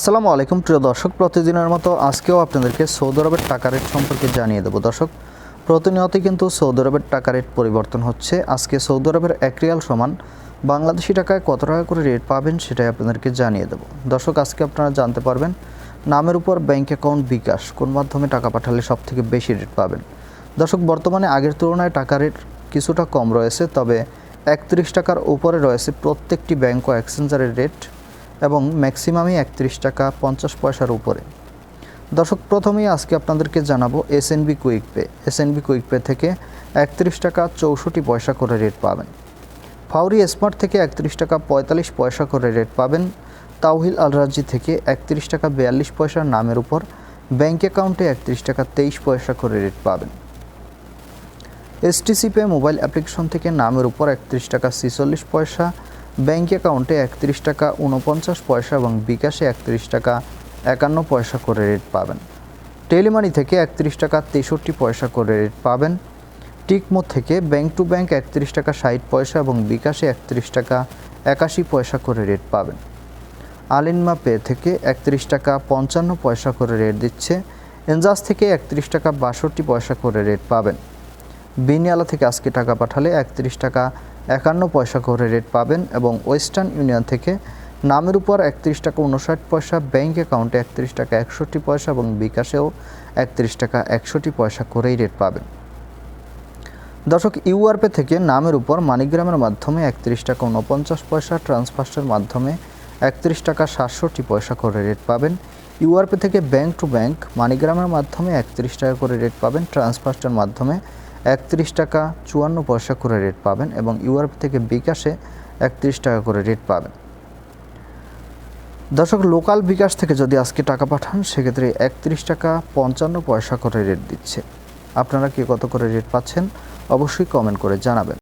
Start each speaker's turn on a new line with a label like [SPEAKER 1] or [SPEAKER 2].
[SPEAKER 1] আসসালামু আলাইকুম, প্রিয় দর্শক, প্রতিদিনের মতো আজকেও আপনাদেরকে সৌদি আরবের টাকা রেট সম্পর্কে জানিয়ে দেবো। দর্শক, প্রতিনিয়তই কিন্তু সৌদি আরবের টাকা রেট পরিবর্তন হচ্ছে। আজকে সৌদি আরবের এক রিয়াল সমান বাংলাদেশি টাকায় কত টাকা করে রেট পাবেন সেটাই আপনাদেরকে জানিয়ে দেবো। দর্শক, আজকে আপনারা জানতে পারবেন, নামের উপর ব্যাংক অ্যাকাউন্ট বিকাশ কোন মাধ্যমে টাকা পাঠালে সব থেকে বেশি রেট পাবেন। দর্শক, বর্তমানে আগের তুলনায় টাকা রেট কিছুটা কম রয়েছে, তবে একত্রিশ টাকার উপরে রয়েছে প্রত্যেকটি ব্যাংক ও এক্সচেঞ্জারের রেট। এবং ম্যাক্সিমামই একত্রিশ টাকা পঞ্চাশ পয়সার উপরে। দর্শক, প্রথমেই আজকে আপনাদেরকে জানাব SNB quick pay SNB quick pay থেকে একত্রিশ টাকা চৌষট্টি পয়সা করে রেট পাবেন। ফাউরি স্মার্ট থেকে একত্রিশ টাকা পঁয়তাল্লিশ পয়সা করে রেট পাবেন। তাওহিল আলরাজি থেকে একত্রিশ টাকা বিয়াল্লিশ পয়সার নামের উপর। ব্যাঙ্ক অ্যাকাউন্টে একত্রিশ টাকা তেইশ পয়সা করে রেট পাবেন। এসটিসি পে মোবাইল অ্যাপ্লিকেশন থেকে নামের উপর একত্রিশ টাকা ছিচল্লিশ পয়সা। ব্যাংক অ্যাকাউন্টে একত্রিশ টাকা উনপঞ্চাশ পয়সা এবং বিকাশে একত্রিশ টাকা, একান্ন পয়সা করে রেট পাবেন। টেলিমানি থেকে একত্রিশ টাকা, তেষট্টি পয়সা করে রেট পাবেন। টিকমো থেকে ব্যাংক টু ব্যাংক একত্রিশ টাকা, ষাট পয়সা এবং বিকাশে একত্রিশ টাকা, একাশি পয়সা করে রেট পাবেন। আলিনমা পে থেকে একত্রিশ টাকা, পঞ্চান্ন পয়সা করে রেট দিচ্ছে। এনজাস থেকে একত্রিশ টাকা, বাষট্টি পয়সা করে রেট পাবেন। বিনিয়ালা থেকে আজকে টাকা পাঠালে একত্রিশ টাকা একান্ন পয়সা করে রেট পাবেন এবং ওয়েস্টার্ন ইউনিয়ন থেকে নামের উপর একত্রিশ টাকা উনষাট পয়সা ব্যাংক অ্যাকাউন্টে একত্রিশ টাকা একষট্টি পয়সা এবং বিকাশেও একত্রিশ টাকা একষট্টি পয়সা করেই রেট পাবেন। দর্শক ইউআরপে থেকে নামের উপর মানিগ্রামের মাধ্যমে একত্রিশ টাকা উনপঞ্চাশ পয়সা ট্রান্সফার্সের মাধ্যমে একত্রিশ টাকা সাতষট্টি পয়সা করে রেট পাবেন। ইউআরপে থেকে ব্যাংক টু ব্যাংক মানিগ্রামের মাধ্যমে একত্রিশ টাকা করে রেট পাবেন। ট্রান্সফার্সের মাধ্যমে একত্রিশ টাকা চুয়ান্ন পয়সা করে রেট পাবেন এবং ইউআরপি থেকে বিকাশে একত্রিশ টাকা করে রেট পাবেন। দর্শক লোকাল বিকাশ থেকে যদি আজকে টাকা পাঠান, সেক্ষেত্রে একত্রিশ টাকা পঞ্চান্ন পয়সা করে রেট দিচ্ছে। আপনারা কি কত করে রেট পাচ্ছেন? অবশ্যই কমেন্ট করে জানাবেন।